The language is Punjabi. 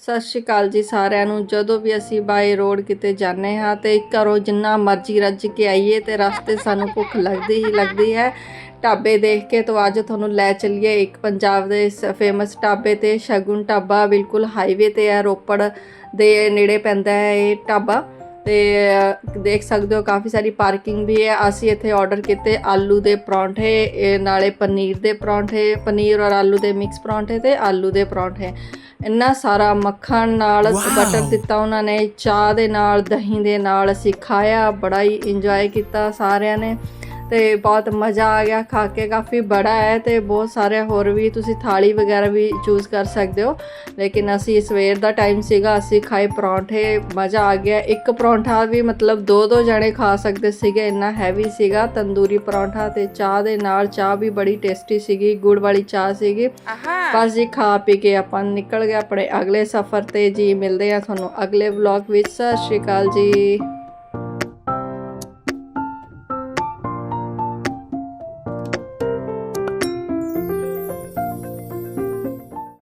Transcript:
ਸਤਿ ਸ਼੍ਰੀ ਅਕਾਲ ਜੀ ਸਾਰਿਆਂ ਨੂੰ। ਜਦੋਂ ਵੀ ਅਸੀਂ ਬਾਏ ਰੋਡ ਕਿਤੇ ਜਾਂਦੇ ਹਾਂ ਤੇ ਘਰੋਂ ਜਿੰਨਾ ਮਰਜ਼ੀ ਰੱਜ ਕੇ ਆਈਏ ਤੇ ਰਸਤੇ ਸਾਨੂੰ ਭੁੱਖ ਲੱਗਦੀ ਹੀ ਲੱਗਦੀ ਹੈ। ਢਾਬੇ ਦੇਖ ਕੇ ਤਾਂ ਅੱਜ ਤੁਹਾਨੂੰ ਲੈ ਚੱਲੀਏ ਇੱਕ ਪੰਜਾਬ ਦੇ ਫੇਮਸ ਢਾਬੇ ਤੇ ਸ਼ਗੁਨ ਢਾਬਾ। ਬਿਲਕੁਲ ਹਾਈਵੇ ਤੇ ਹੈ, ਰੋਪੜ ਦੇ ਨੇੜੇ ਪੈਂਦਾ ਹੈ ਇਹ ਢਾਬਾ। ਤੇ ਦੇਖ ਸਕਦੇ ਹੋ ਕਾਫੀ ਸਾਰੀ ਪਾਰਕਿੰਗ ਵੀ ਹੈ। ਅਸੀਂ ਇੱਥੇ ਆਰਡਰ ਕੀਤੇ ਆਲੂ ਦੇ ਪਰੌਂਠੇ ਇਹ ਨਾਲੇ ਪਨੀਰ ਦੇ ਪਰੌਂਠੇ ਪਨੀਰ ਔਰ ਆਲੂ ਦੇ ਮਿਕਸ ਪਰੌਂਠੇ ਤੇ ਆਲੂ ਦੇ ਪਰੌਂਠੇ। ਇੰਨਾ ਸਾਰਾ ਮੱਖਣ ਨਾਲ ਬਟਰ ਦਿੱਤਾ ਉਹਨਾਂ ਨੇ ਚਾਹ ਦੇ ਨਾਲ ਦਹੀਂ ਦੇ ਨਾਲ ਅਸੀਂ ਖਾਇਆ ਬੜਾ ਹੀ ਇੰਜੋਏ ਕੀਤਾ ਸਾਰਿਆਂ ਨੇ। ਤੇ ਬਹੁਤ ਮਜ਼ਾ ਆ ਗਿਆ ਖਾ ਕੇ ਕਾਫੀ ਬੜਾ ਹੈ ਤੇ ਬਹੁਤ ਸਾਰੇ ਹੋਰ ਵੀ ਤੁਸੀਂ ਥਾਲੀ ਵਗੈਰਾ ਵੀ ਚੂਜ਼ ਕਰ ਸਕਦੇ ਹੋ। ਲੇਕਿਨ ਅਸੀਂ ਸਵੇਰ ਦਾ ਟਾਈਮ ਸੀਗਾ ਅਸੀਂ ਖਾਏ ਪਰੌਂਠੇ ਮਜ਼ਾ ਆ ਗਿਆ। ਇੱਕ ਪਰੌਂਠਾ ਵੀ ਮਤਲਬ ਦੋ ਦੋ ਜਣੇ ਖਾ ਸਕਦੇ ਸੀਗੇ ਇੰਨਾ ਹੈਵੀ ਸੀਗਾ। ਤੰਦੂਰੀ ਪਰੌਂਠਾ ਤੇ ਚਾਹ ਦੇ ਨਾਲ ਚਾਹ ਵੀ ਬੜੀ ਟੇਸਟੀ ਸੀਗੀ ਗੁੜ ਵਾਲੀ ਚਾਹ ਸੀਗੀ। ਬਸ ਜੀ ਖਾ ਪੀ ਕੇ ਆਪਾਂ ਨਿਕਲ ਗਏ ਆਪਣੇ ਅਗਲੇ ਸਫ਼ਰ ਤੇ। ਜੀ ਮਿਲਦੇ ਆ ਤੁਹਾਨੂੰ ਅਗਲੇ ਵਲੌਗ ਵਿੱਚ। ਸਤਿ ਸ਼੍ਰੀ ਅਕਾਲ ਜੀ।